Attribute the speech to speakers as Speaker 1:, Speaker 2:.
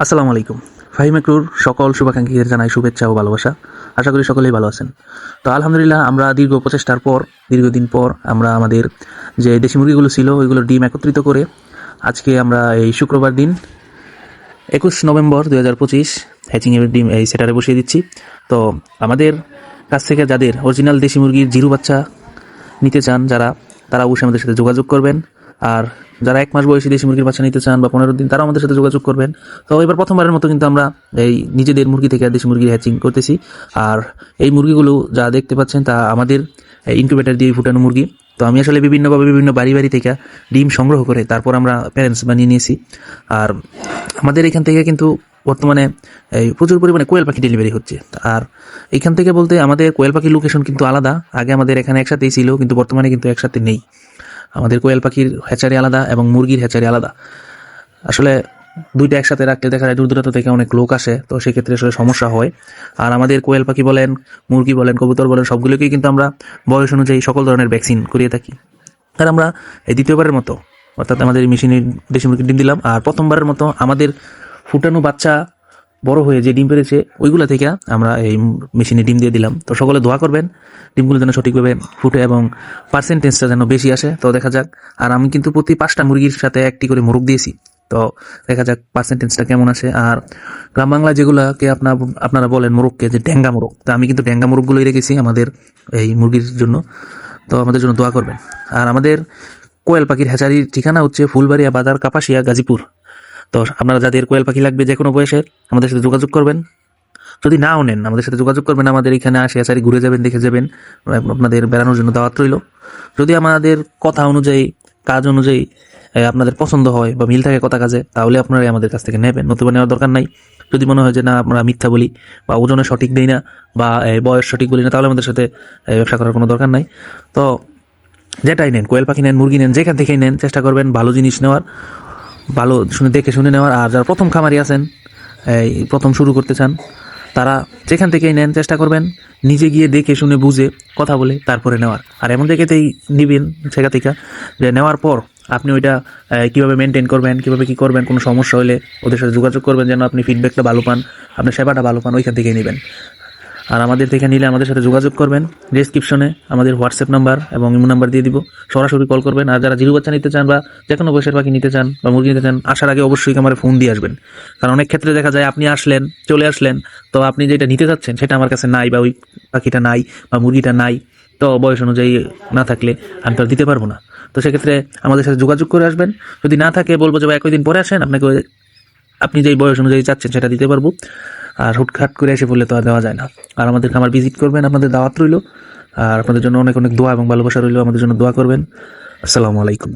Speaker 1: আসসালামু আলাইকুম। ফাহিম একরুর সকল শুভাকাঙ্ক্ষীদের জানাই শুভেচ্ছা ও ভালোবাসা। আশা করি সকলেই ভালো আছেন। তো আলহামদুলিল্লাহ, আমরা দীর্ঘ প্রচেষ্টার পর, দীর্ঘদিন পর আমরা আমাদের যে দেশি মুরগিগুলো ছিল, ওইগুলোর ডিম একত্রিত করে আজকে আমরা এই শুক্রবার দিন, একুশ নভেম্বর দুই হাজার পঁচিশ হ্যাচিংয়ের ডিম এই সেটারে বসিয়ে দিচ্ছি। তো আমাদের কাছ থেকে যাদের অরিজিনাল দেশি মুরগির জিরু বাচ্চা নিতে চান যারা, তারা অবশ্যই আমাদের সাথে যোগাযোগ করবেন। আর যারা এক মাস বয়সী দেশি মুরগির বাচ্চা নিতে চান বা পনেরো দিন তারা আমাদের সাথে যোগাযোগ করবেন। তো এবার প্রথমবারের মতো কিন্তু আমরা এই নিজেদের মুরগি থেকে দেশি মুরগির হ্যাচিং করতেছি। আর এই মুরগিগুলো যা দেখতে পাচ্ছেন তা আমাদের ইনকিউবেটার দিয়ে ফুটানো মুরগি। তো আমি আসলে বিভিন্নভাবে বিভিন্ন বাড়ি বাড়ি থেকে ডিম সংগ্রহ করে তারপর আমরা প্যারেন্টস বানিয়ে নিয়েছি। আর আমাদের এখান থেকে কিন্তু বর্তমানে এই প্রচুর পরিমাণে কোয়েল পাখি ডেলিভারি হচ্ছে। আর এখান থেকে বলতে আমাদের কোয়েল পাখির লোকেশন কিন্তু আলাদা। আগে আমাদের এখানে একসাথেই ছিল, কিন্তু বর্তমানে কিন্তু একসাথে নেই। আমাদের কোয়েল পাখির হ্যাচারি আলাদা এবং মুরগির হ্যাচারি আলাদা। আসলে দুইটা একসাথে রাখলে দেখা যায় দূর দূরান্ত থেকে অনেক লোক আসে, তো সেক্ষেত্রে আসলে সমস্যা হয়। আর আমাদের কোয়েল পাখি বলেন, মুরগি বলেন, কবুতর বলেন, সবগুলোকেই কিন্তু আমরা বয়স অনুযায়ী সকল ধরনের ভ্যাকসিন করিয়ে থাকি। আর আমরা এই দ্বিতীয়বারের মতো, অর্থাৎ আমাদের মেশিনের দেশি মুরগির ডিম দিলাম, আর প্রথমবারের মতো আমাদের ফুটানো বাচ্চা বড় হয়ে যে ডিম পেরেছে, ওইগুলো থেকে আমরা এই মেশিনে ডিম দিয়ে দিলাম। তো সকলে দোয়া করবেন, ডিমগুলো যেন সঠিকভাবে ফুটে এবং পার্সেন্টেজটা যেন বেশি আসে। তো দেখা যাক, আর আমি কিন্তু প্রতি পাঁচটা মুরগির সাথে একটি করে মোরগ দিয়েছি। তো দেখা যাক পার্সেন্টেজটা কেমন আসে। আর গ্রাম বাংলা যেগুলোকে আপনার আপনারা বলেন মোরগকে যে ড্যাঙ্গা মোরগ, তো আমি কিন্তু ড্যাঙ্গা মোরগগুলোই রেখেছি আমাদের এই মুরগির জন্য। তো আমাদের জন্য দোয়া করবেন। আর আমাদের কোয়েল পাখির হ্যাচারির ঠিকানা হচ্ছে ফুলবাড়িয়া বাজার, কাপাসিয়া, গাজীপুর। তো আপনারা যাদের কোয়েল পাখি লাগবে যে কোনো বয়সের আমাদের সাথে যোগাযোগ করবেন। যদি নাও নেন, আমাদের সাথে যোগাযোগ করবেন, আমাদের এখানে আসে আসারি ঘুরে যাবেন, দেখে যাবেন, আপনাদের বেড়ানোর জন্য দাওয়াত রইল। যদি আমাদের কথা অনুযায়ী, কাজ অনুযায়ী আপনাদের পছন্দ হয় বা মিল থাকে কথা কাজে, তাহলে আপনারাই আমাদের কাছ থেকে নেবেন, নতুবা নেওয়ার দরকার নাই। যদি মনে হয় যে না, আমরা মিথ্যা বলি বা ওজনে সঠিক দিই না বা বয়স সঠিক বলি না, তাহলে আমাদের সাথে ব্যবসা করার কোনো দরকার নাই। তো যেটাই নেন, কোয়েল পাখি নেন, মুরগি নেন, যেখান থেকেই নেন, চেষ্টা করবেন ভালো জিনিস নেওয়ার। ভালো শুনে, দেখে শুনে নেওয়ার। আর যারা প্রথম খামারি আছেন, এই প্রথম শুরু করতে চান, তারা যেখান থেকেই নেন চেষ্টা করবেন, নিজে গিয়ে দেখে শুনে বুঝে কথা বলে তারপরে নেওয়ার। আর এমন জায়গাতেই নিবেন, সেখান থেকে যে নেওয়ার পর আপনি ওইটা কীভাবে মেনটেন করবেন, কীভাবে কি করবেন, কোনো সমস্যা হলে ওদের সাথে যোগাযোগ করবেন, যেন আপনি ফিডব্যাকটা ভালো পান, আপনার সেবাটা ভালো পান, ওইখান থেকেই নেবেন। আর আমাদের থেকে নিলে আমাদের সাথে যোগাযোগ করবেন। ডিসক্রিপশনে আমাদের হোয়াটসঅ্যাপ নাম্বার এবং ইমো নাম্বার দিয়ে দিব। সরাসরি কল করবেন। আর যারা জিরো বাচ্চা নিতে চান বা যে কোনো বয়সের পাখি নিতে চান বা মুরগি নিতে চান, আসার আগে অবশ্যই আমার ফোন দিয়ে আসবেন। কারণ অনেক ক্ষেত্রে দেখা যায় আপনি আসলেন, চলে আসলেন, তো আপনি যেটা নিতে চাচ্ছেন সেটা আমার কাছে নাই বা ওই পাখিটা নাই বা মুরগিটা নাই, তো বয়স অনুযায়ী না থাকলে আমি তো দিতে পারব না। তো সেক্ষেত্রে আমাদের সাথে যোগাযোগ করে আসবেন। যদি না থাকে, বলব যে একই দিন পরে আসেন, আপনাকে আপনি যেই বয়স অনুযায়ী চাচ্ছেন সেটা দিতে পারব। আর হুটখাট করে এসে বললে তো আর দেওয়া যায় না। আর আমাদের খামার ভিজিট করবেন, আপনাদের দাওয়াত রইল। আর আপনাদের জন্য অনেক অনেক দোয়া এবং ভালোবাসা রইল। আমাদের জন্য দোয়া করবেন। আসসালামু আলাইকুম।